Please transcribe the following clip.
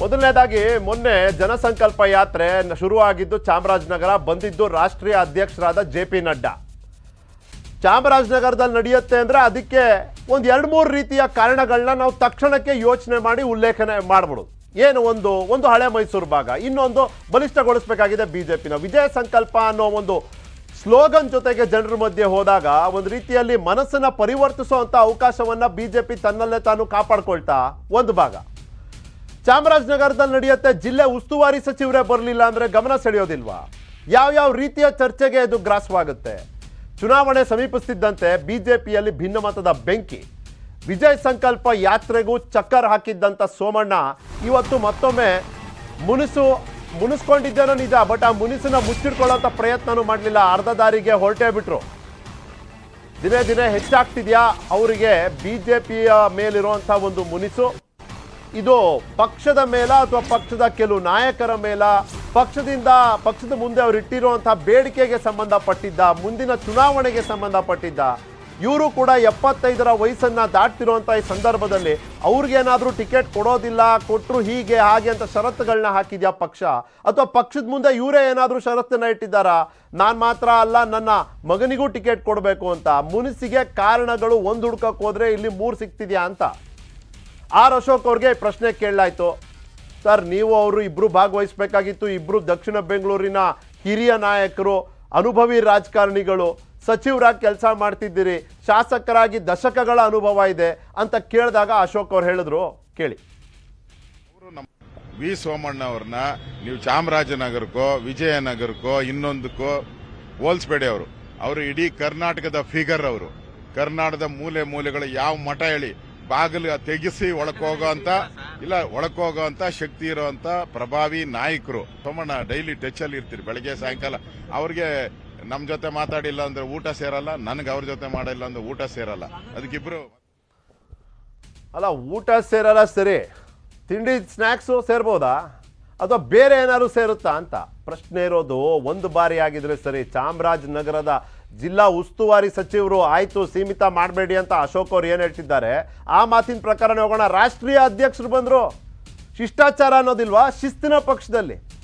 ಮೊದಲನೇದಾಗಿ ಮೊನ್ನೆ ಜನಸಂಕಲ್ಪ ಯಾತ್ರೆ ಶುರುವಾಗಿದ್ದು ಚಾಮರಾಜನಗರ ಬಂದಿದ್ದು ರಾಷ್ಟ್ರೀಯ ಅಧ್ಯಕ್ಷರಾದ ಜೆ ಪಿ ನಡ್ಡಾ. ಚಾಮರಾಜನಗರದಲ್ಲಿ ನಡೆಯುತ್ತೆ ಅಂದರೆ ಅದಕ್ಕೆ ಒಂದು ಎರಡು ಮೂರು ರೀತಿಯ ಕಾರಣಗಳನ್ನ ನಾವು ತಕ್ಷಣಕ್ಕೆ ಯೋಚನೆ ಮಾಡಿ ಉಲ್ಲೇಖನೆ ಮಾಡ್ಬಿಡೋದು ಏನು ಒಂದು ಒಂದು ಹಳೆ ಮೈಸೂರು ಭಾಗ, ಇನ್ನೊಂದು ಬಲಿಷ್ಠಗೊಳಿಸಬೇಕಾಗಿದೆ ಬಿ ಜೆ ಪಿನ ವಿಜಯ ಸಂಕಲ್ಪ ಅನ್ನೋ ಒಂದು ಸ್ಲೋಗನ್ ಜೊತೆಗೆ ಜನರ ಮಧ್ಯೆ ಹೋದಾಗ ಒಂದು ರೀತಿಯಲ್ಲಿ ಮನಸ್ಸನ್ನು ಪರಿವರ್ತಿಸುವಂಥ ಅವಕಾಶವನ್ನು ಬಿ ಜೆ ಪಿ ತನ್ನಲ್ಲೇ ತಾನು ಕಾಪಾಡ್ಕೊಳ್ತಾ, ಒಂದು ಭಾಗ. ಚಾಮರಾಜನಗರದಲ್ಲಿ ನಡೆಯುತ್ತೆ ಜಿಲ್ಲೆ ಉಸ್ತುವಾರಿ ಸಚಿವರೇ ಬರಲಿಲ್ಲ ಅಂದ್ರೆ ಗಮನ ಸೆಳೆಯೋದಿಲ್ವಾ? ಯಾವ ಯಾವ ರೀತಿಯ ಚರ್ಚೆಗೆ ಇದು ಗ್ರಾಸವಾಗುತ್ತೆ? ಚುನಾವಣೆ ಸಮೀಪಿಸ್ತಿದ್ದಂತೆ ಬಿಜೆಪಿಯಲ್ಲಿ ಭಿನ್ನಮತದ ಬೆಂಕಿ. ವಿಜಯ್ ಸಂಕಲ್ಪ ಯಾತ್ರೆಗೂ ಚಕ್ಕರ್ ಹಾಕಿದ್ದಂಥ ಸೋಮಣ್ಣ, ಇವತ್ತು ಮತ್ತೊಮ್ಮೆ ಮುನಿಸು, ಮುನಿಸ್ಕೊಂಡಿದ್ದೇನೋ ನಿಜ, ಬಟ್ ಆ ಮುನಿಸನ್ನ ಮುಚ್ಚಿಟ್ಕೊಳ್ಳೋಂಥ ಪ್ರಯತ್ನನೂ ಮಾಡಲಿಲ್ಲ. ಅರ್ಧ ದಾರಿಗೆ ಹೊರಟೇ ಬಿಟ್ರು. ದಿನೇ ದಿನೇ ಹೆಚ್ಚಾಗ್ತಿದ್ಯಾ ಅವರಿಗೆ? ಬಿಜೆಪಿಯ ಮೇಲಿರುವಂಥ ಒಂದು ಮುನಿಸು. ಇದು ಪಕ್ಷದ ಮೇಲ ಅಥವಾ ಪಕ್ಷದ ಕೆಲವು ನಾಯಕರ ಮೇಲ, ಪಕ್ಷದಿಂದ, ಪಕ್ಷದ ಮುಂದೆ ಅವರು ಇಟ್ಟಿರುವಂತಹ ಬೇಡಿಕೆಗೆ ಸಂಬಂಧಪಟ್ಟಿದ್ದ, ಮುಂದಿನ ಚುನಾವಣೆಗೆ ಸಂಬಂಧಪಟ್ಟಿದ್ದ, ಇವರು ಕೂಡ ಎಪ್ಪತ್ತೈದರ ವಯಸ್ಸನ್ನ ದಾಟ್ತಿರುವಂಥ ಈ ಸಂದರ್ಭದಲ್ಲಿ ಅವ್ರಿಗೇನಾದ್ರೂ ಟಿಕೆಟ್ ಕೊಡೋದಿಲ್ಲ ಕೊಟ್ಟರು ಹೀಗೆ, ಹಾಗೆ ಅಂತ ಷರತ್ತುಗಳನ್ನ ಹಾಕಿದ್ಯಾ ಪಕ್ಷ? ಅಥವಾ ಪಕ್ಷದ ಮುಂದೆ ಇವರೇ ಏನಾದರೂ ಷರತ್ತನ್ನ ಇಟ್ಟಿದ್ದಾರಾ? ನಾನು ಮಾತ್ರ ಅಲ್ಲ, ನನ್ನ ಮಗನಿಗೂ ಟಿಕೆಟ್ ಕೊಡಬೇಕು ಅಂತ, ಮುನಿಸಿಗೆ ಕಾರಣಗಳು ಒಂದು ಹುಡ್ಕಕ್ಕೆ ಹೋದ್ರೆ ಇಲ್ಲಿ ಮೂರು ಸಿಗ್ತಿದ್ಯಾ ಅಂತ? ಆರ್ ಅಶೋಕ್ ಅವ್ರಿಗೆ ಪ್ರಶ್ನೆ ಕೇಳಲಾಯ್ತು. ಸರ್, ನೀವು ಅವರು ಇಬ್ರು ಭಾಗವಹಿಸಬೇಕಾಗಿತ್ತು, ಇಬ್ರು ದಕ್ಷಿಣ ಬೆಂಗಳೂರಿನ ಹಿರಿಯ ನಾಯಕರು, ಅನುಭವಿ ರಾಜಕಾರಣಿಗಳು, ಸಚಿವರಾಗಿ ಕೆಲಸ ಮಾಡ್ತಿದ್ದೀರಿ, ಶಾಸಕರಾಗಿ ದಶಕಗಳ ಅನುಭವ ಇದೆ ಅಂತ ಕೇಳಿದಾಗ ಅಶೋಕ್ ಅವ್ರು ಹೇಳಿದ್ರು. ಕೇಳಿ. ವಿ ಸೋಮಣ್ಣ ಅವ್ರನ್ನ, ನೀವು ಚಾಮರಾಜನಗರಕ್ಕೋ, ವಿಜಯನಗರಕ್ಕೋ, ಇನ್ನೊಂದಕ್ಕೋ ಹೋಲ್ಸ್ಬೇಡಿ ಅವರು. ಅವರು ಇಡೀ ಕರ್ನಾಟಕದ ಫಿಗರ್ ಅವರು. ಕರ್ನಾಟಕದ ಮೂಲೆ ಮೂಲೆಗಳು ಯಾವ ಮಠ ಹೇಳಿ ಬಾಗಿಲು ತೆಗೆಸಿ ಒಳಕೋಗೋ ಅಂತ, ಇಲ್ಲ ಒಳಕೋಗೋ ಅಂತ ಶಕ್ತಿ ಇರುವಂತ ಪ್ರಭಾವಿ ನಾಯಕರು. ಸೋಮಣ್ಣ ಡೈಲಿ ಟಚ್ ಅಲ್ಲಿ ಇರ್ತೀರಿ. ಬೆಳಗ್ಗೆ, ಸಾಯಂಕಾಲ. ಅವ್ರಿಗೆ ನಮ್ಮ ಜೊತೆ ಮಾತಾಡಿಲ್ಲ ಅಂದ್ರೆ ಊಟ ಸೇರಲ್ಲ, ನನಗೆ ಅವ್ರ ಜೊತೆ ಮಾಡಿಲ್ಲ ಅಂದ್ರೆ ಊಟ ಸೇರಲ್ಲ. ಅದಕ್ಕಿಬ್ರು ಅಲ್ಲ, ಊಟ ಸೇರಲ್ಲ ಸರಿ. ತಿಂಡಿ ಸ್ನ್ಯಾಕ್ಸು ಸೇರ್ಬೋದಾ? ಅಥವಾ ಬೇರೆ ಏನಾದ್ರು ಸೇರುತ್ತಾ ಅಂತ? ಪ್ರಶ್ನೆ ಇರೋದು, ಒಂದು ಬಾರಿ ಆಗಿದ್ರೆ ಸರಿ. ಚಾಮರಾಜನಗರದ ಜಿಲ್ಲಾ ಉಸ್ತುವಾರಿ ಸಚಿವರು, ಆಯ್ತು, ಸೀಮಿತ ಮಾಡಬೇಡಿ ಅಂತ ಅಶೋಕ್ ಅವ್ರು ಏನು ಹೇಳ್ತಿದ್ದಾರೆ? ಆ ಮಾತಿನ ಪ್ರಕಾರನೇ ಹೋಗೋಣ ರಾಷ್ಟ್ರೀಯ ಅಧ್ಯಕ್ಷರು ಬಂದರು. ಶಿಷ್ಟಾಚಾರ ಅನ್ನೋದಿಲ್ವಾ? ಶಿಸ್ತಿನ ಪಕ್ಷದಲ್ಲಿ.